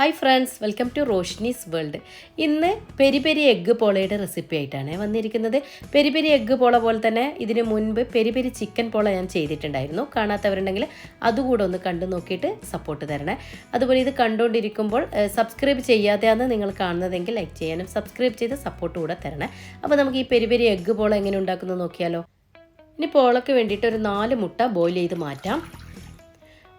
Hi friends welcome to Roshni's world ഇന്ന് peri peri egg പോളയുടെ recipe ആയിട്ടാണ് വന്നിരിക്കുന്നത്. പെരി പെരി എഗ്ഗ് പോള പോലെ തന്നെ ഇതിന് മുൻപ് പെരി പെരി ചിക്കൻ പോള ഞാൻ ചെയ്തിട്ടുണ്ടായിരുന്നു. കാണാത്തവരുണ്ടെങ്കിൽ അതുകൂടെ ഒന്ന് കണ്ടു നോക്കിയിട്ട് സപ്പോർട്ട് തരണേ. അതുപോലെ ഇത് കണ്ടുകൊണ്ടിരിക്കുമ്പോൾ സബ്സ്ക്രൈബ് ചെയ്യാതെയാണ് നിങ്ങൾ കാണുന്നതെങ്കിൽ ലൈക്ക് ചെയ്യാനും സബ്സ്ക്രൈബ് ചെയ്ത് സപ്പോർട്ട് കൂടെ തരണേ. അപ്പോൾ നമുക്ക് ഈ പെരി പെരി എഗ്ഗ് പോള എങ്ങനെ ഉണ്ടാക്കുന്നത് നോക്കിയാലോ. ഇനി പോളയ്ക്ക് വേണ്ടിയിട്ട് ഒരു നാല് മുട്ട ബോയിൽ ചെയ്ത് മാറ്റാം.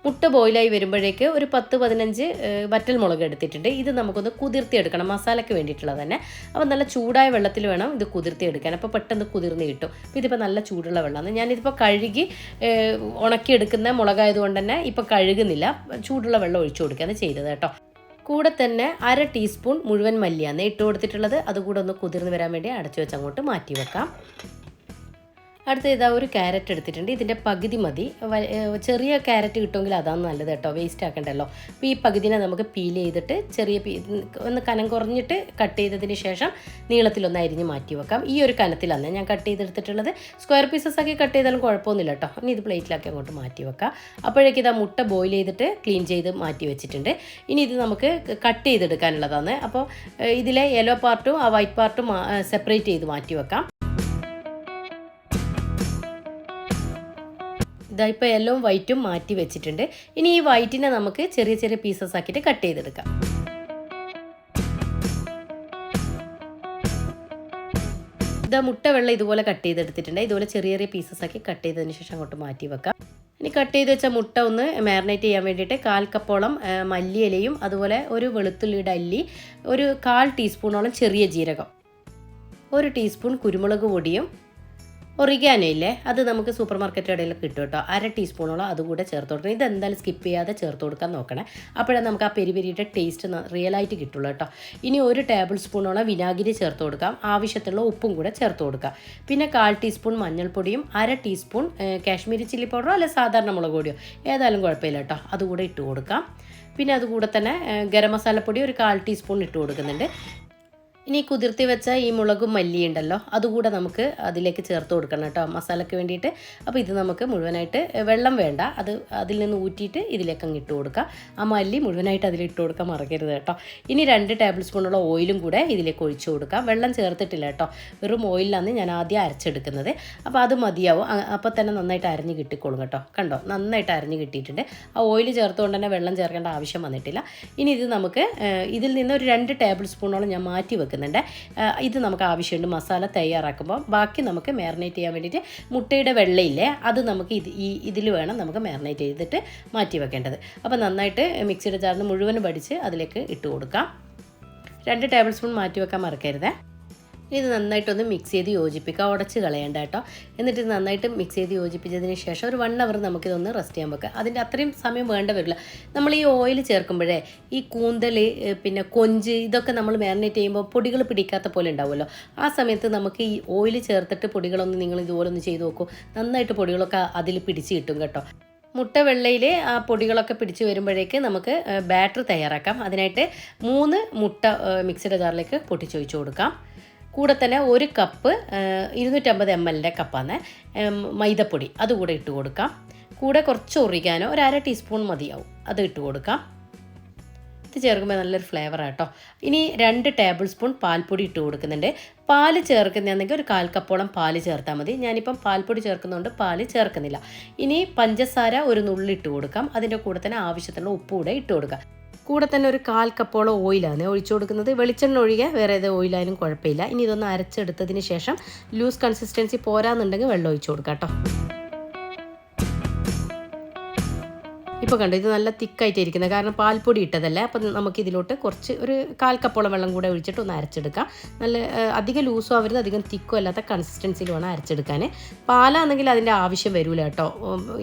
മുട്ട ബോയിലായി വരുമ്പോഴേക്ക് ഒരു പത്ത് പതിനഞ്ച് വറ്റൽ മുളക് എടുത്തിട്ടുണ്ട്. ഇത് നമുക്കൊന്ന് കുതിർത്തി എടുക്കണം മസാലയ്ക്ക് വേണ്ടിയിട്ടുള്ളത് തന്നെ. അപ്പോൾ നല്ല ചൂടായ വെള്ളത്തിൽ വേണം ഇത് കുതിർത്തി എടുക്കാൻ അപ്പോൾ പെട്ടെന്ന് കുതിർന്ന് കിട്ടും. അപ്പോൾ ഇതിപ്പോൾ നല്ല ചൂടുള്ള വെള്ളമാണ്. ഞാനിതിപ്പോൾ കഴുകി ഉണക്കിയെടുക്കുന്ന മുളകായതുകൊണ്ട് തന്നെ ഇപ്പോൾ കഴുകുന്നില്ല. ചൂടുള്ള വെള്ളം ഒഴിച്ചു കൊടുക്കുകയാണ് ചെയ്തത് കേട്ടോ. കൂടെ തന്നെ അര ടീസ്പൂൺ മുഴുവൻ മല്ലിയാണ് ഇട്ട് കൊടുത്തിട്ടുള്ളത്. അതുകൂടെ ഒന്ന് കുതിർന്ന് വരാൻ വേണ്ടി അടച്ചു വെച്ച് അങ്ങോട്ട് മാറ്റി വെക്കാം. അടുത്ത ഇതാ ഒരു ക്യാരറ്റ് എടുത്തിട്ടുണ്ട്. ഇതിന്റെ പകുതി മതി. ചെറിയ ക്യാരറ്റ് കിട്ടുമെങ്കിൽ അതാണ് നല്ലത് കേട്ടോ. വേസ്റ്റ് ആക്കണ്ടല്ലോ. അപ്പോൾ ഈ പകുതിനെ നമുക്ക് പീൽ ചെയ്തിട്ട് ചെറിയ ഒന്ന് കനം കുറഞ്ഞിട്ട് കട്ട് ചെയ്തതിന് ശേഷം നീളത്തിലൊന്ന് അരിഞ്ഞ് മാറ്റി വെക്കാം. ഈ ഒരു കനത്തിലാണ് ഞാൻ കട്ട് ചെയ്തെടുത്തിട്ടുള്ളത്. സ്ക്വയർ പീസസ് ആക്കി കട്ട് ചെയ്താലും കുഴപ്പമൊന്നുമില്ല കേട്ടോ. ഇനി ഇത് പ്ലേറ്റിലാക്കി അങ്ങോട്ട് മാറ്റി വെക്കാം. അപ്പോഴേക്കും ഇതാ മുട്ട ബോയിൽ ചെയ്തിട്ട് ക്ലീൻ ചെയ്ത് മാറ്റി വെച്ചിട്ടുണ്ട്. ഇനി ഇത് നമുക്ക് കട്ട് ചെയ്തെടുക്കാനുള്ളതാണ്. അപ്പോൾ ഇതിലെ യെല്ലോ പാർട്ടും ആ വൈറ്റ് പാർട്ടും സെപ്പറേറ്റ് ചെയ്ത് മാറ്റി വെക്കാം. ഇതാ ഇപ്പോൾ യെല്ലോവും വൈറ്റും മാറ്റി വെച്ചിട്ടുണ്ട്. ഇനി ഈ വൈറ്റിനെ നമുക്ക് ചെറിയ ചെറിയ പീസസ് ആക്കിയിട്ട് കട്ട് ചെയ്തെടുക്കാം. ഇതാ മുട്ട വെള്ളം ഇതുപോലെ കട്ട് ചെയ്തെടുത്തിട്ടുണ്ട്. ഇതുപോലെ ചെറിയ ചെറിയ പീസസ് ആക്കി കട്ട് ചെയ്തതിന് ശേഷം അങ്ങോട്ട് മാറ്റി വെക്കാം. ഇനി കട്ട് ചെയ്ത് വെച്ച മുട്ട ഒന്ന് മാരിനേറ്റ് ചെയ്യാൻ വേണ്ടിയിട്ട് കാൽ കപ്പോളം മല്ലിയിലയും അതുപോലെ ഒരു വെളുത്തുള്ളിയുടെ അല്ലി ഒരു കാൽ ടീസ്പൂണോളം ചെറിയ ജീരകം ഒരു ടീസ്പൂൺ കുരുമുളക് പൊടിയും ഒറിഗാനോ ഇല്ലേ അത് നമുക്ക് സൂപ്പർ മാർക്കറ്റ് കടയിൽ കിട്ടും കേട്ടോ. അര ടീസ്പൂണോളം അതുകൂടെ ചേർത്ത് കൊടുക്കണം. ഇതെന്തായാലും സ്കിപ്പ് ചെയ്യാതെ ചേർത്ത് കൊടുക്കാൻ നോക്കണേ. അപ്പോഴേ നമുക്ക് ആ പെരി പെരിയുടെ ടേസ്റ്റ് റിയലായിട്ട് കിട്ടുള്ളൂ കേട്ടോ. ഇനി ഒരു ടേബിൾ സ്പൂണോളം വിനാഗിരി ചേർത്ത് കൊടുക്കാം. ആവശ്യത്തിലുള്ള ഉപ്പും കൂടെ ചേർത്ത് കൊടുക്കാം. പിന്നെ കാൽ ടീസ്പൂൺ മഞ്ഞൾപ്പൊടിയും അര ടീസ്പൂൺ കാശ്മീരി ചില്ലി പൗഡറോ അല്ലെ സാധാരണ മുളക് പൊടിയോ? ഏതായാലും കുഴപ്പമില്ല കേട്ടോ. അതുകൂടെ ഇട്ട് കൊടുക്കാം. പിന്നെ അതുകൂടെ തന്നെ ഗരം മസാലപ്പൊടി ഒരു കാൽ ടീസ്പൂൺ ഇട്ട് കൊടുക്കുന്നുണ്ട്. ഇനി കുതിർത്തി വെച്ച ഈ മുളകും മല്ലി ഉണ്ടല്ലോ അതുകൂടെ നമുക്ക് അതിലേക്ക് ചേർത്ത് കൊടുക്കണം കേട്ടോ മസാലയ്ക്ക് വേണ്ടിയിട്ട്. അപ്പോൾ ഇത് നമുക്ക് മുഴുവനായിട്ട് വെള്ളം വേണ്ട അത് അതിൽ നിന്ന് ഊറ്റിയിട്ട് ഇതിലേക്ക് അങ്ങ് ഇട്ട് കൊടുക്കുക ആ മല്ലി മുഴുവനായിട്ട് അതിലിട്ട് കൊടുക്കാൻ മറക്കരുത് കേട്ടോ. ഇനി രണ്ട് ടേബിൾ സ്പൂണുള്ള ഓയിലും കൂടെ ഇതിലേക്ക് ഒഴിച്ചു കൊടുക്കാം. വെള്ളം ചേർത്തിട്ടില്ല കേട്ടോ വെറും ഓയിലാണ് ഞാൻ ആദ്യം അരച്ചെടുക്കുന്നത്. അപ്പോൾ അത് മതിയാവും. അപ്പോൾ തന്നെ നന്നായിട്ട് അരഞ്ഞ് കിട്ടിക്കോളും കേട്ടോ. കണ്ടോ? നന്നായിട്ട് അരഞ്ഞ് കിട്ടിയിട്ടുണ്ട്. ആ ഓയിൽ ചേർത്തുകൊണ്ട് തന്നെ വെള്ളം ചേർക്കേണ്ട ആവശ്യം വന്നിട്ടില്ല. ഇനി ഇത് നമുക്ക് ഇതിൽ നിന്ന് ഒരു രണ്ട് ടേബിൾ സ്പൂണോളം ഞാൻ മാറ്റി വെക്കുന്നുണ്ട്. ഏഹ്, ഇത് നമുക്ക് ആവശ്യമുണ്ട്. മസാല തയ്യാറാക്കുമ്പോൾ ബാക്കി നമുക്ക് മാരിനേറ്റ് ചെയ്യാൻ വേണ്ടിയിട്ട് മുട്ടയുടെ വെള്ളയില്ലേ അത് നമുക്ക് ഇത് ഈ ഇതിൽ വേണം നമുക്ക് മാരിനേറ്റ് ചെയ്തിട്ട് മാറ്റി വെക്കേണ്ടത്. അപ്പോൾ നന്നായിട്ട് മിക്സിയുടെ ജാറിന് മുഴുവനും പഠിച്ച് അതിലേക്ക് ഇട്ട് കൊടുക്കാം. രണ്ട് ടേബിൾ സ്പൂൺ മാറ്റി വെക്കാൻ മറക്കരുതേ. ഇത് നന്നായിട്ടൊന്ന് മിക്സ് ചെയ്ത് യോജിപ്പിക്കുക. ഉടച്ച് കളയേണ്ട കേട്ടോ. എന്നിട്ട് ഇത് നന്നായിട്ട് മിക്സ് ചെയ്ത് യോജിപ്പിച്ചതിന് ശേഷം ഒരു വൺ അവർ നമുക്കിതൊന്ന് റെസ്റ്റ് ചെയ്യാൻ വെക്കുക അതിന്റെ അത്രയും സമയം വേണ്ട വരില്ല. നമ്മൾ ഈ ഓയിൽ ചേർക്കുമ്പോഴേ ഈ കൂന്തൽ പിന്നെ കൊഞ്ച് ഇതൊക്കെ നമ്മൾ മാരിനേറ്റ് ചെയ്യുമ്പോൾ പൊടികൾ പിടിക്കാത്ത പോലെ ഉണ്ടാവുമല്ലോ. ആ സമയത്ത് നമുക്ക് ഈ ഓയിൽ ചേർത്തിട്ട് പൊടികളൊന്ന് നിങ്ങൾ ഇതുപോലെ ഒന്ന് ചെയ്ത് നോക്കൂ. നന്നായിട്ട് പൊടികളൊക്കെ അതിൽ പിടിച്ച് കിട്ടും കേട്ടോ. മുട്ട വെള്ളയിൽ ആ പൊടികളൊക്കെ പിടിച്ച് വരുമ്പോഴേക്ക് നമുക്ക് ബാറ്റർ തയ്യാറാക്കാം. അതിനായിട്ട് മൂന്ന് മുട്ട മിക്സിയുടെ ജാറിലേക്ക് പൊട്ടിച്ചൊഴിച്ച് കൊടുക്കാം. കൂടെ തന്നെ ഒരു കപ്പ് ഇരുന്നൂറ്റമ്പത് എം എല്ലിന്റെ കപ്പാണ് മൈദപ്പൊടി അതുകൂടെ ഇട്ട് കൊടുക്കാം. കൂടെ കുറച്ച് ഒറിക്കാനോ ഒരു അര ടീസ്പൂൺ മതിയാവും. അത് ഇട്ട് കൊടുക്കാം. ഇത് ചേർക്കുമ്പോൾ നല്ലൊരു ഫ്ലേവർ ആട്ടോ ഇനി രണ്ട് ടേബിൾ സ്പൂൺ പാൽപ്പൊടി ഇട്ട് കൊടുക്കുന്നുണ്ട്. പാൽ ചേർക്കുന്നതാണെങ്കിൽ ഒരു കാൽ കപ്പോളം പാൽ ചേർത്താൽ മതി. ഞാനിപ്പം പാൽപ്പൊടി ചേർക്കുന്നതുകൊണ്ട് പാൽ ചേർക്കുന്നില്ല. ഇനി പഞ്ചസാര ഒരു നുള്ളിട്ട് കൊടുക്കാം. അതിന്റെ കൂടെ തന്നെ ആവശ്യത്തിനുള്ള ഉപ്പ് കൂടെ ഇട്ട് കൊടുക്കാം. കൂടെ തന്നെ ഒരു കാൽ കപ്പോളം ഓയിലാണ് ഒഴിച്ചു കൊടുക്കുന്നത്. വെളിച്ചെണ്ണ ഒഴികെ വേറെ ഏത് ഓയിലായാലും കുഴപ്പമില്ല. ഇനി ഇതൊന്ന് അരച്ചെടുത്തതിന് ശേഷം ലൂസ് കൺസിസ്റ്റൻസി പോരാന്നുണ്ടെങ്കിൽ വെള്ളം ഒഴിച്ചു കൊടുക്കാം കേട്ടോ. ഇപ്പോൾ കണ്ടു ഇത് നല്ല തിക്കായിട്ട് ഇരിക്കുന്നത് കാരണം പാൽപ്പൊടി ഇട്ടതല്ലേ. അപ്പം നമുക്ക് ഇതിലോട്ട് കുറച്ച് ഒരു കാൽ കപ്പോളം വെള്ളം കൂടെ ഒഴിച്ചിട്ട് ഒന്ന് അരച്ചെടുക്കാം. നല്ല അധികം ലൂസും ആവരുത് അധികം തിക്കും അല്ലാത്ത കൺസിസ്റ്റൻസിയിൽ വേണം അരച്ചെടുക്കാൻ പാലാണെങ്കിൽ അതിന്റെ ആവശ്യം വരില്ല കേട്ടോ.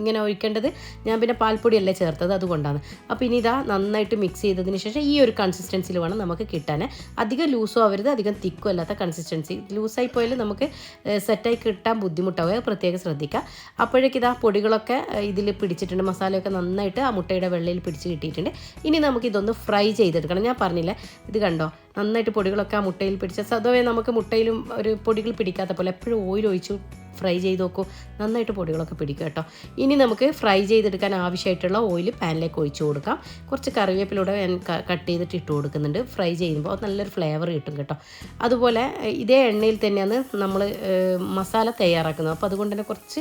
ഇങ്ങനെ ഒഴിക്കേണ്ടത് ഞാൻ പിന്നെ പാൽപ്പൊടിയല്ലേ ചേർത്തത് അതുകൊണ്ടാണ്. അപ്പോൾ ഇനി ഇതാ നന്നായിട്ട് മിക്സ് ചെയ്തതിന് ശേഷം ഈ ഒരു കൺസിസ്റ്റൻസിയിൽ വേണം നമുക്ക് കിട്ടാൻ അധികം ലൂസും ആവരുത് അധികം തിക്കും അല്ലാത്ത കൺസിസ്റ്റൻസി ലൂസായി പോയാൽ നമുക്ക് സെറ്റായി കിട്ടാൻ ബുദ്ധിമുട്ടാവുക പ്രത്യേകം ശ്രദ്ധിക്കുക അപ്പോഴേക്കിതാ പൊടികളൊക്കെ ഇതിൽ പിടിച്ചിട്ടുണ്ട്. മസാലയൊക്കെ നന്നായിട്ട് ആ മുട്ടയുടെ വെള്ളയിൽ പിടിച്ച് കിട്ടിയിട്ടുണ്ട്. ഇനി നമുക്ക് ഇതൊന്ന് ഫ്രൈ ചെയ്തെടുക്കണം. ഞാൻ പറഞ്ഞില്ല ഇത് കണ്ടോ? നന്നായിട്ട് പൊടികളൊക്കെ ആ മുട്ടയിൽ പിടിച്ച സ്വതവേ നമുക്ക് മുട്ടയിലും ഒരു പൊടികൾ പിടിക്കാത്ത പോലെ എപ്പോഴും ഓയിൽ ഒഴിച്ചു ഫ്രൈ ചെയ്ത് നോക്കൂ. നന്നായിട്ട് പൊടികളൊക്കെ പിടിക്കും കേട്ടോ. ഇനി നമുക്ക് ഫ്രൈ ചെയ്തെടുക്കാൻ ആവശ്യമായിട്ടുള്ള ഓയിൽ പാനിലേക്ക് ഒഴിച്ചു കൊടുക്കാം. കുറച്ച് കറിവേപ്പിലൂടെ ഞാൻ കട്ട് ചെയ്തിട്ട് ഇട്ട് കൊടുക്കുന്നുണ്ട്. ഫ്രൈ ചെയ്യുമ്പോൾ നല്ലൊരു ഫ്ലേവർ കിട്ടും കേട്ടോ. അതുപോലെ ഇതേ എണ്ണയിൽ തന്നെയാണ് നമ്മൾ മസാല തയ്യാറാക്കുന്നത്. അപ്പോൾ അതുകൊണ്ട് തന്നെ കുറച്ച്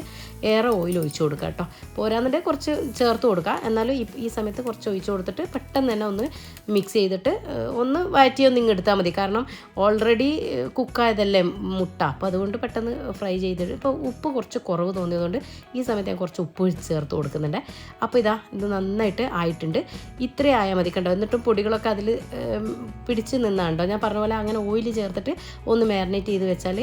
ഏറെ ഓയിൽ ഒഴിച്ചു കൊടുക്കുക കേട്ടോ. പോരാന്നുണ്ടെങ്കിൽ കുറച്ച് ചേർത്ത് കൊടുക്കുക എന്നാലും ഈ സമയത്ത് കുറച്ച് ഒഴിച്ചു കൊടുത്തിട്ട് പെട്ടെന്ന് തന്നെ ഒന്ന് മിക്സ് ചെയ്തിട്ട് ഒന്ന് വഴറ്റി ഒന്ന് ഇങ്ങ് എടുത്താൽ മതി. കാരണം ഓൾറെഡി കുക്കായതല്ലേ മുട്ട. അപ്പോൾ അതുകൊണ്ട് പെട്ടെന്ന് ഫ്രൈ ചെയ്തിട്ട് ഇപ്പോൾ ഉപ്പ് കുറച്ച് കുറവ് തോന്നിയതുകൊണ്ട് ഈ സമയത്ത് ഞാൻ കുറച്ച് ഉപ്പ് ചേർത്ത് കൊടുക്കുന്നുണ്ട്. അപ്പോൾ ഇതാ ഇത് നന്നായിട്ട് ആയിട്ടുണ്ട്. ഇത്രയും ആയാൽ മതി കണ്ടോ. എന്നിട്ടും പൊടികളൊക്കെ അതിൽ പിടിച്ച് നിന്നാണ്ടോ ഞാൻ പറഞ്ഞ പോലെ അങ്ങനെ ഓയിൽ ചേർത്തിട്ട് ഒന്ന് മാരിനേറ്റ് ചെയ്ത് വെച്ചാൽ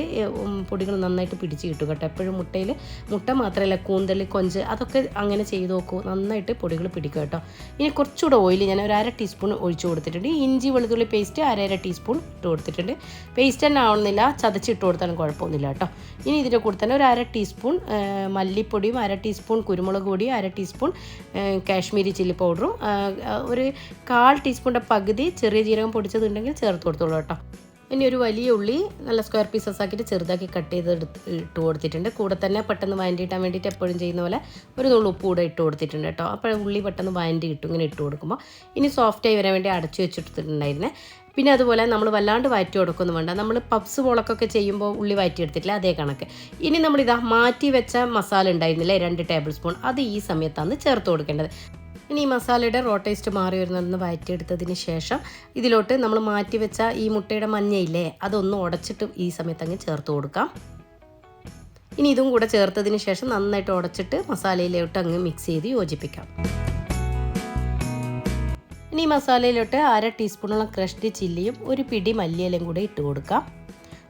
പൊടികൾ നന്നായിട്ട് പിടിച്ച് കിട്ടും കേട്ടോ. എപ്പോഴും മുട്ടയിൽ മുട്ട മാത്രമല്ല കൂന്തൽ കൊഞ്ച് അതൊക്കെ അങ്ങനെ ചെയ്ത് നോക്കൂ. നന്നായിട്ട് പൊടികൾ പിടിക്കും കേട്ടോ. ഇനി കുറച്ചുകൂടെ ഓയിൽ ഞാൻ ഒരു അര ടീസ്പൂൺ ഒഴിച്ചു കൊടുത്തിട്ടുണ്ട്. ഇഞ്ചി വെളുത്തുള്ളി പേസ്റ്റ് അര അര ടീസ്പൂൺ ഇട്ട് കൊടുത്തിട്ടുണ്ട്. പേസ്റ്റ് തന്നെ ആവുന്നില്ല ചതച്ചിട്ട് കൊടുത്താലും കുഴപ്പമൊന്നുമില്ല കേട്ടോ. ഇനി ഇതിന്റെ കൂടെ തന്നെ ഒരു അര ടീസ്പൂൺ മല്ലിപ്പൊടിയും അര ടീസ്പൂൺ കുരുമുളക് പൊടിയും അര ടീസ്പൂൺ കാശ്മീരി ചില്ലി പൗഡറും ഒരു കാൽ ടീസ്പൂണിന്റെ പകുതി ചെറിയ ജീരകം പൊടിച്ചതുണ്ടെങ്കിൽ ചേർത്ത് കൊടുത്തോളൂ കേട്ടോ. ഇനി ഒരു വലിയ ഉള്ളി നല്ല സ്ക്വയർ പീസസ് ആക്കിയിട്ട് ചെറുതാക്കി കട്ട് ചെയ്ത് എടുത്ത് ഇട്ട് കൊടുത്തിട്ടുണ്ട്. കൂടെ തന്നെ പെട്ടെന്ന് വഴണ്ടിയിട്ടാൻ വേണ്ടിയിട്ട് എപ്പോഴും ചെയ്യുന്ന പോലെ ഒരു നുള്ളു ഉപ്പ് കൂടെ ഇട്ട് കൊടുത്തിട്ടുണ്ട് കേട്ടോ. അപ്പോൾ ഉള്ളി പെട്ടെന്ന് വഴണ്ടി കിട്ടും ഇങ്ങനെ ഇട്ട് കൊടുക്കുമ്പോൾ ഇനി സോഫ്റ്റായി വരാൻ വേണ്ടി അടച്ചു വെച്ചിട്ടുണ്ടായിരുന്നേ. പിന്നെ അതുപോലെ നമ്മൾ വല്ലാണ്ട് വാറ്റി കൊടുക്കുന്നു വേണ്ട. നമ്മൾ പപ്സ് പോളക്കൊക്കെ ചെയ്യുമ്പോൾ ഉള്ളി വാറ്റി എടുത്തിട്ടില്ല അതേ കണക്ക്. ഇനി നമ്മളിതാ മാറ്റി വെച്ച മസാല ഉണ്ടായിരുന്നില്ലേ രണ്ട് ടേബിൾ സ്പൂൺ അത് ഈ സമയത്താണ് ചേർത്ത് കൊടുക്കേണ്ടത്. ഇനി ഈ മസാലയുടെ റോ ടേസ്റ്റ് മാറി വരുന്നതെന്ന് വഴറ്റിയെടുത്തതിന് ശേഷം ഇതിലോട്ട് നമ്മൾ മാറ്റി വെച്ച ഈ മുട്ടയുടെ മഞ്ഞയില്ലേ അതൊന്ന് ഉടച്ചിട്ട് ഈ സമയത്ത് അങ്ങ് ചേർത്ത് കൊടുക്കാം. ഇനി ഇതും കൂടെ ചേർത്തതിന് ശേഷം നന്നായിട്ട് ഉടച്ചിട്ട് മസാലയിലോട്ട് അങ്ങ് മിക്സ് ചെയ്ത് യോജിപ്പിക്കാം. ഇനി മസാലയിലോട്ട് അര ടീസ്പൂണോളം ക്രഷ്ഡ് ചില്ലിയും ഒരു പിടി മല്ലിയിലയും കൂടെ ഇട്ട് കൊടുക്കാം.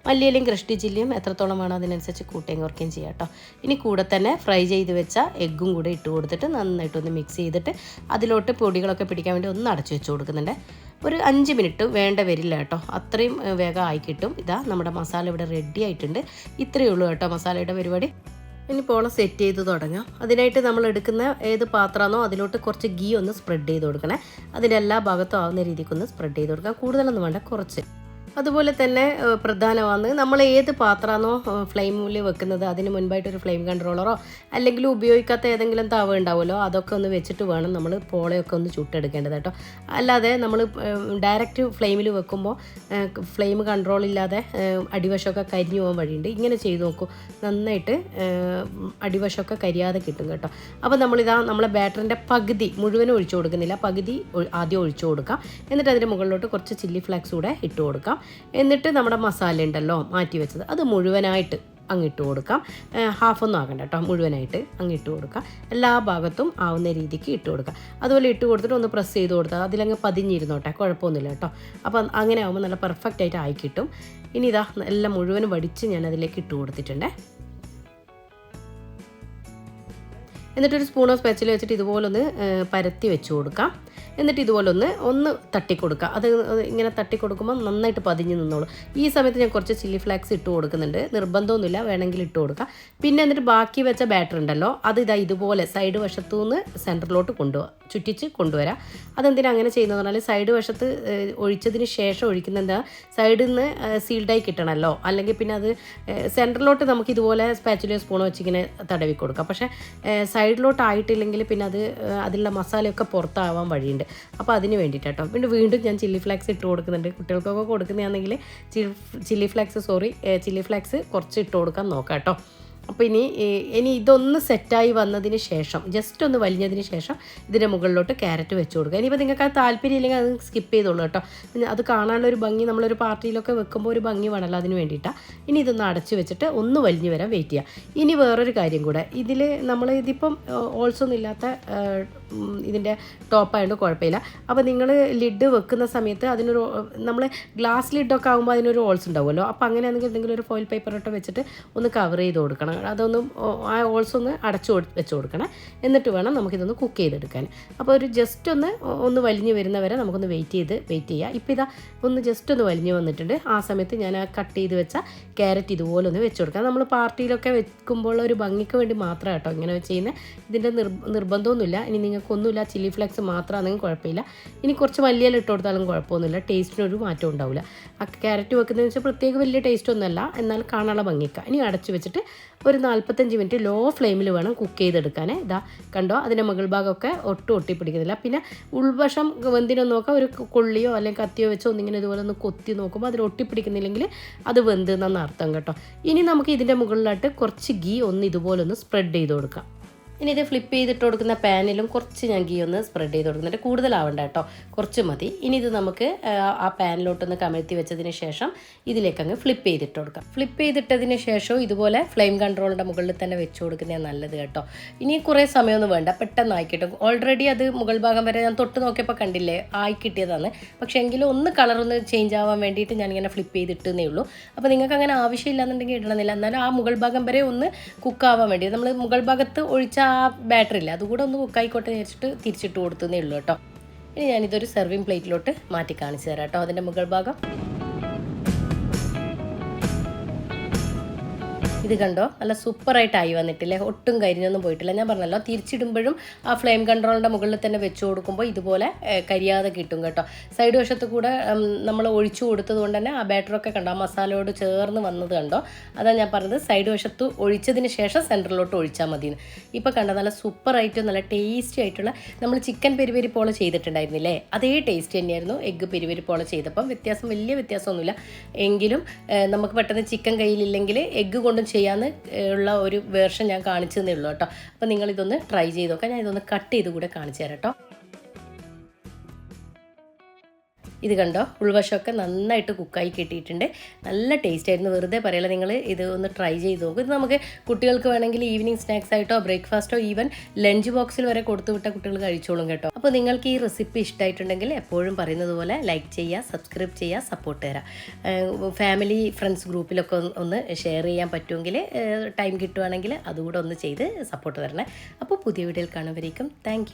മല്ലിയിലയും ക്രഷ്ഡ് ചില്ലിയും എത്രത്തോളം വേണോ അതിനനുസരിച്ച് കൂട്ടുകയും കുറയ്ക്കുകയും ചെയ്യാം കേട്ടോ. ഇനി കൂടെ തന്നെ ഫ്രൈ ചെയ്ത് വെച്ച എഗ്ഗും കൂടെ ഇട്ട് കൊടുത്തിട്ട് നന്നായിട്ടൊന്ന് മിക്സ് ചെയ്തിട്ട് അതിലോട്ട് പൊടികളൊക്കെ പിടിക്കാൻ വേണ്ടി ഒന്ന് അടച്ചു വെച്ച് കൊടുക്കുന്നുണ്ട്. ഒരു അഞ്ച് മിനിറ്റ് വേണ്ട വരില്ല കേട്ടോ. അത്രയും വേഗം ആയി കിട്ടും. ഇതാ നമ്മുടെ മസാല ഇവിടെ റെഡി ആയിട്ടുണ്ട്. ഇത്രയേ ഉള്ളൂ കേട്ടോ മസാലയുടെ പരിപാടി. ഇനി പോള സെറ്റ് ചെയ്ത് തുടങ്ങാം. അതിനായിട്ട് നമ്മൾ എടുക്കുന്ന ഏത് പാത്രമാണോ അതിലോട്ട് കുറച്ച് ഗീ ഒന്ന് സ്പ്രെഡ് ചെയ്ത് കൊടുക്കണേ. അതിന്റെ എല്ലാ ഭാഗത്തും ആവുന്ന രീതിക്കൊന്ന് സ്പ്രെഡ് ചെയ്ത് കൊടുക്കുക കൂടുതലൊന്നും വേണ്ട കുറച്ച്. അതുപോലെ തന്നെ പ്രധാനമാണ് നമ്മൾ ഏത് പാത്രമാണോ ഫ്ലെയിമിൽ വെക്കുന്നത് അതിന് മുൻപായിട്ടൊരു ഫ്ലെയിം കൺട്രോളറോ അല്ലെങ്കിൽ ഉപയോഗിക്കാത്ത ഏതെങ്കിലും തവ ഉണ്ടാവുമല്ലോ അതൊക്കെ ഒന്ന് വെച്ചിട്ട് വേണം നമ്മൾ പോളയൊക്കെ ഒന്ന് ചുട്ടെടുക്കേണ്ടത് കേട്ടോ. അല്ലാതെ നമ്മൾ ഡയറക്റ്റ് ഫ്ലെയിമിൽ വെക്കുമ്പോൾ ഫ്ലെയിം കൺട്രോൾ ഇല്ലാതെ അടിവശമൊക്കെ കരിഞ്ഞു പോകാൻ വഴിയുണ്ട്. ഇങ്ങനെ ചെയ്ത് നോക്കൂ. നന്നായിട്ട് അടിവശമൊക്കെ കരിയാതെ കിട്ടും കേട്ടോ. അപ്പോൾ നമ്മളിതാ നമ്മളെ ബാറ്ററിന്റെ പകുതി മുഴുവനും ഒഴിച്ചു കൊടുക്കുന്നില്ല. പകുതി ആദ്യം ഒഴിച്ചു കൊടുക്കാം. എന്നിട്ട് അതിന്റെ മുകളിലോട്ട് കുറച്ച് ചില്ലി ഫ്ലാക്സ് കൂടെ ഇട്ട് കൊടുക്കാം. എന്നിട്ട് നമ്മുടെ മസാല ഉണ്ടല്ലോ മാറ്റി വെച്ചത്. അത് മുഴുവനായിട്ട് അങ്ങിട്ട് കൊടുക്കാം. ഹാഫ് ഒന്നും ആക്കണ്ട കേട്ടോ. മുഴുവനായിട്ട് അങ്ങിട്ട് കൊടുക്കാം. എല്ലാ ഭാഗത്തും ആവുന്ന രീതിക്ക് ഇട്ട് കൊടുക്കാം. അതുപോലെ ഇട്ട് കൊടുത്തിട്ട് ഒന്ന് പ്രസ് ചെയ്ത് കൊടുത്താൽ അതിലങ്ങ് പതിഞ്ഞിരുന്നോട്ടെ? കുഴപ്പമൊന്നുമില്ല കേട്ടോ. അപ്പം അങ്ങനെ ആകുമ്പോൾ നല്ല പെർഫെക്റ്റ് ആയിട്ട് ആയി കിട്ടും. ഇനി ഇതാ എല്ലാം മുഴുവനും വടിച്ച് ഞാൻ അതിലേക്ക് ഇട്ട് കൊടുത്തിട്ടുണ്ടേ. എന്നിട്ടൊരു സ്പൂണോ സ്പെച്ചിലോ വെച്ചിട്ട് ഇതുപോലൊന്ന് പരത്തി വെച്ച് കൊടുക്കാം. എന്നിട്ട് ഇതുപോലെ ഒന്ന് ഒന്ന് തട്ടിക്കൊടുക്കുക. അത് ഇങ്ങനെ തട്ടിക്കൊടുക്കുമ്പോൾ നന്നായിട്ട് പതിഞ്ഞ് നിന്നോളൂ. ഈ സമയത്ത് ഞാൻ കുറച്ച് ചില്ലി ഫ്ലാക്സ് ഇട്ട് കൊടുക്കുന്നുണ്ട്. നിർബന്ധമൊന്നുമില്ല വേണമെങ്കിൽ ഇട്ട് കൊടുക്കുക പിന്നെ എന്നിട്ട് ബാക്കി വെച്ച ബാറ്റർ ഉണ്ടല്ലോ അത് ഇതാ ഇതുപോലെ സൈഡ് വശത്തു നിന്ന് സെന്ററിലോട്ട് കൊണ്ടുപോകാം ചുറ്റിച്ച് കൊണ്ടുവരാം. അതെന്തിനാ അങ്ങനെ ചെയ്യുന്നതെന്ന് പറഞ്ഞാൽ സൈഡ് വശത്ത് ഒഴിച്ചതിന് ശേഷം ഒഴിക്കുന്ന എന്താ സൈഡിൽ നിന്ന് സീൽഡായി കിട്ടണമല്ലോ അല്ലെങ്കിൽ പിന്നെ അത് സെന്ററിലോട്ട് നമുക്ക് ഇതുപോലെ സ്പാച്ചുലോ സ്പൂണോ വെച്ചിങ്ങനെ തടവി കൊടുക്കാം പക്ഷേ സൈഡിലോട്ട് ആയിട്ടില്ലെങ്കിൽ പിന്നെ അത് അതിലുള്ള മസാലയൊക്കെ പുറത്താവാൻ വഴിയുണ്ട്. അപ്പോൾ അതിന് വേണ്ടിയിട്ട് കേട്ടോ പിന്നെ വീണ്ടും ഞാൻ ചില്ലി ഫ്ലാക്സ് ഇട്ട് കൊടുക്കുന്നുണ്ട്. കുട്ടികൾക്കൊക്കെ കൊടുക്കുന്നതാണെങ്കിൽ chilli flakes sorry chilli flakes കുറച്ച് ഇട്ട് കൊടുക്കാൻ നോക്കാം കേട്ടോ അപ്പോൾ ഇനി ഇനി ഇതൊന്ന് സെറ്റായി വന്നതിന് ശേഷം ജസ്റ്റ് ഒന്ന് വലിഞ്ഞതിന് ശേഷം ഇതിന്റെ മുകളിലോട്ട് ക്യാരറ്റ് വെച്ച് കൊടുക്കുക. ഇനിയിപ്പോൾ നിങ്ങൾക്ക് അത് താല്പര്യം ഇല്ലെങ്കിൽ അത് സ്കിപ്പ് ചെയ്തോളൂ കേട്ടോ. പിന്നെ അത് കാണാനുള്ള ഒരു ഭംഗി നമ്മളൊരു പാർട്ടിയിലൊക്കെ വെക്കുമ്പോൾ ഒരു ഭംഗി വേണമല്ലോ അതിന് വേണ്ടിയിട്ടാണ് ഇനി ഇതൊന്ന് അടച്ച് വെച്ചിട്ട് ഒന്ന് വലിഞ്ഞ് വരാൻ വെയിറ്റ് ചെയ്യുക. ഇനി വേറൊരു കാര്യം കൂടെ. ഇതിൽ നമ്മൾ ഇതിപ്പം ഓൾസോ ഒന്നും ഇല്ലാത്ത ഇതിന്റെ ടോപ്പായതുകൊണ്ട് കുഴപ്പമില്ല അപ്പോൾ നിങ്ങൾ ലിഡ് വെക്കുന്ന സമയത്ത് അതിനൊരു നമ്മൾ ഗ്ലാസ് ലിഡൊക്കെ ആകുമ്പോൾ അതിനൊരു ഹോൾസ് ഉണ്ടാവുമല്ലോ? അപ്പോൾ അങ്ങനെയാണെങ്കിൽ എന്തെങ്കിലും ഒരു ഫോയിൽ പേപ്പറോട്ട് വെച്ചിട്ട് ഒന്ന് കവർ ചെയ്ത് കൊടുക്കണം. അതൊന്ന് ആ ഓൾസ് ഒന്ന് അടച്ചു വെച്ച് കൊടുക്കണം. എന്നിട്ട് വേണം നമുക്കിതൊന്ന് കുക്ക് ചെയ്തെടുക്കാൻ. അപ്പോൾ ഒരു ജസ്റ്റ് ഒന്ന് ഒന്ന് വലിഞ്ഞ് വരുന്നവരെ നമുക്കൊന്ന് വെയിറ്റ് ചെയ്ത് വെയിറ്റ് ചെയ്യുക ഇപ്പോൾ ഇതാ ഒന്ന് ജസ്റ്റ് ഒന്ന് വലിഞ്ഞു വന്നിട്ടുണ്ട്. ആ സമയത്ത് ഞാൻ ആ കട്ട് ചെയ്ത് വെച്ച ക്യാരറ്റ് ഇതുപോലെ ഒന്ന് വെച്ച് കൊടുക്കാം. നമ്മൾ പാർട്ടിയിലൊക്കെ വെക്കുമ്പോൾ ഒരു ഭംഗിക്ക് വേണ്ടി മാത്രമാണ് കേട്ടോ ഇങ്ങനെ ചെയ്യുന്നത് ഇതിന്റെ നിർ നിർബന്ധമൊന്നുമില്ല. ഇനി നിങ്ങൾ നിങ്ങൾക്ക് ഒന്നുമില്ല ചില്ലി ഫ്ലേക്സ് മാത്രമാണെങ്കിൽ കുഴപ്പമില്ല. ഇനി കുറച്ച് മല്ലിയില ഇട്ട് കൊടുത്താലും കുഴപ്പമൊന്നുമില്ല ടേസ്റ്റിനൊരു മാറ്റം ഉണ്ടാവില്ല. ആ ക്യാരറ്റ് വെക്കുന്നതെന്ന് വെച്ചാൽ പ്രത്യേക വലിയ ടേസ്റ്റ് ഒന്നുമല്ല എന്നാൽ കാണാനുള്ള ഭംഗിക്ക ഇനി അടച്ചു വെച്ചിട്ട് ഒരു നാൽപ്പത്തഞ്ച് മിനിറ്റ് ലോ ഫ്ലെയിമിൽ വേണം കുക്ക് ചെയ്തെടുക്കാനേ. ഇതാ കണ്ടോ? അതിന്റെ മുകൾ ഭാഗമൊക്കെ ഒട്ടും ഒട്ടി പിടിക്കുന്നില്ല പിന്നെ ഉൾവശം വെന്തിനൊന്നും നോക്കാം. ഒരു കൊള്ളിയോ അല്ലെങ്കിൽ കത്തിയോ വെച്ചോ ഒന്നിങ്ങനെ ഇതുപോലെ ഒന്ന് കൊത്തി നോക്കുമ്പോൾ അതിൽ ഒട്ടിപ്പിടിക്കുന്നില്ലെങ്കിൽ അത് വെന്ത് എന്നാണ് അർത്ഥം കേട്ടോ. ഇനി നമുക്ക് ഇതിന്റെ മുകളിലായിട്ട് കുറച്ച് ഗീ ഒന്ന് ഇതുപോലെ ഒന്ന് സ്പ്രെഡ് ചെയ്ത് കൊടുക്കാം. ഇനി ഇത് ഫ്ലിപ്പ് ചെയ്തിട്ട് കൊടുക്കുന്ന പാനിലും കുറച്ച് ഞാൻ ഗീ ഒന്ന് സ്പ്രെഡ് ചെയ്ത് കൊടുക്കുന്നുണ്ട് കൂടുതലാവണ്ട കേട്ടോ. കുറച്ച് മതി. ഇനി ഇത് നമുക്ക് ആ, പാനിലോട്ടൊന്ന് കമഴ്ത്തി വെച്ചതിന് ശേഷം ഇതിലേക്ക് അങ്ങ് ഫ്ലിപ്പ് ചെയ്തിട്ട് കൊടുക്കാം. ഫ്ലിപ്പ് ചെയ്തിട്ടതിന് ശേഷം ഇതുപോലെ ഫ്ലെയിം കൺട്രോളിന്റെ മുകളിൽ തന്നെ വെച്ച് കൊടുക്കുന്നതാണ് നല്ലത് കേട്ടോ. ഇനി കുറേ സമയമൊന്നും വേണ്ട. പെട്ടെന്ന് ആയി കിട്ടും ഓൾറെഡി അത് മുകൾ ഭാഗം വരെ ഞാൻ തൊട്ട് നോക്കിയപ്പോൾ കണ്ടില്ലേ? ആയി കിട്ടിയതാണ്. പക്ഷേ എങ്കിലും ഒന്ന് കളറൊന്ന് ചേഞ്ച് ആവാൻ വേണ്ടിയിട്ട് ഞാനിങ്ങനെ ഫ്ലിപ്പ് ചെയ്തിട്ടേ ഉള്ളൂ. അപ്പോൾ നിങ്ങൾക്ക് അങ്ങനെ ആവശ്യമില്ലാന്നുണ്ടെങ്കിൽ ഇടണമെന്നില്ല. എന്നാലും ആ മുകൾ ഭാഗം വരെ ഒന്ന് കുക്കാവാൻ വേണ്ടി. നമ്മൾ മുകൾ ഭാഗത്ത് ഒഴിച്ച ആ ബാറ്ററി ഇല്ല? അതുകൂടെ ഒന്ന് കുക്കായിക്കോട്ടെ വെച്ചിട്ട് തിരിച്ചിട്ട് കൊടുത്തതേ ഉള്ളൂ കേട്ടോ. ഇനി ഞാനിതൊരു സെർവിങ് പ്ലേറ്റിലോട്ട് മാറ്റി കാണിച്ചു തരാം കേട്ടോ. അതിന്റെ മുകൾ ഭാഗം. ഇത് കണ്ടോ? നല്ല സൂപ്പറായിട്ട് ആയി വന്നിട്ടില്ലേ? ഒട്ടും കരിഞ്ഞൊന്നും പോയിട്ടില്ല. ഞാൻ പറഞ്ഞല്ലോ തിരിച്ചിടുമ്പോഴും ആ ഫ്ലെയിം കൺട്രോളിന്റെ മുകളിൽ തന്നെ വെച്ച് കൊടുക്കുമ്പോൾ ഇതുപോലെ കരിയാതെ കിട്ടും കേട്ടോ. സൈഡ് വശത്ത് കൂടെ നമ്മൾ ഒഴിച്ചു കൊടുത്തത് കൊണ്ട് തന്നെ ആ ബാറ്ററൊക്കെ കണ്ടോ? ആ മസാലയോട് ചേർന്ന് വന്നത് കണ്ടോ? അതാണ് ഞാൻ പറഞ്ഞത് സൈഡ് വശത്ത് ഒഴിച്ചതിന് ശേഷം സെന്ററിലോട്ട് ഒഴിച്ചാൽ മതി ഇപ്പോൾ കണ്ടോ നല്ല സൂപ്പറായിട്ട് നല്ല ടേസ്റ്റി ആയിട്ടുള്ള നമ്മൾ ചിക്കൻ പെരുപെരി പോലെ ചെയ്തിട്ടുണ്ടായിരുന്നില്ലേ? അതേ ടേസ്റ്റ് തന്നെയായിരുന്നു എഗ്ഗ് പെരുപെരി പോലെ ചെയ്തപ്പം. വ്യത്യാസം വലിയ വ്യത്യാസമൊന്നുമില്ല. എങ്കിലും നമുക്ക് പെട്ടെന്ന് ചിക്കൻ കയ്യിലില്ലെങ്കിൽ എഗ്ഗ് കൊണ്ടും ചെയ്യാന്ന് ഉള്ള ഒരു വേർഷൻ ഞാൻ കാണിച്ചു തന്നേ ഉള്ളൂ കേട്ടോ. അപ്പോൾ നിങ്ങളിതൊന്ന് ട്രൈ ചെയ്ത് നോക്കാം. ഞാൻ ഇതൊന്ന് കട്ട് ചെയ്ത് കൂടെ കാണിച്ചു തരാം കേട്ടോ. ഇത് കണ്ടോ? ഉൾവശമൊക്കെ നന്നായിട്ട് കുക്കായി കിട്ടിയിട്ടുണ്ട്. നല്ല ടേസ്റ്റ് ആയിരുന്നു. വെറുതെ പറയല നിങ്ങൾ ഇത് ഒന്ന് ട്രൈ ചെയ്ത് നോക്കും. ഇത് നമുക്ക് കുട്ടികൾക്ക് വേണമെങ്കിൽ ഈവനിങ് സ്നാക്സ് ആയിട്ടോ ബ്രേക്ക്ഫാസ്റ്റോ ഈവൻ ലഞ്ച് ബോക്സിൽ വരെ കൊടുത്തു വിട്ട കുട്ടികൾ കഴിച്ചോളും കേട്ടോ. അപ്പോൾ നിങ്ങൾക്ക് ഈ റെസിപ്പി ഇഷ്ടമായിട്ടുണ്ടെങ്കിൽ എപ്പോഴും പറയുന്നത് പോലെ ലൈക്ക് ചെയ്യുക സബ്സ്ക്രൈബ് ചെയ്യുക സപ്പോർട്ട് തരാം. ഫാമിലി ഫ്രണ്ട്സ് ഗ്രൂപ്പിലൊക്കെ ഒന്ന് ഷെയർ ചെയ്യാൻ പറ്റുമെങ്കിൽ ടൈം കിട്ടുവാണെങ്കിൽ അതുകൂടെ ഒന്ന് ചെയ്ത് സപ്പോർട്ട് തരണേ. അപ്പോൾ പുതിയ വീഡിയോയിൽ കാണുമ്പോഴേക്കും താങ്ക്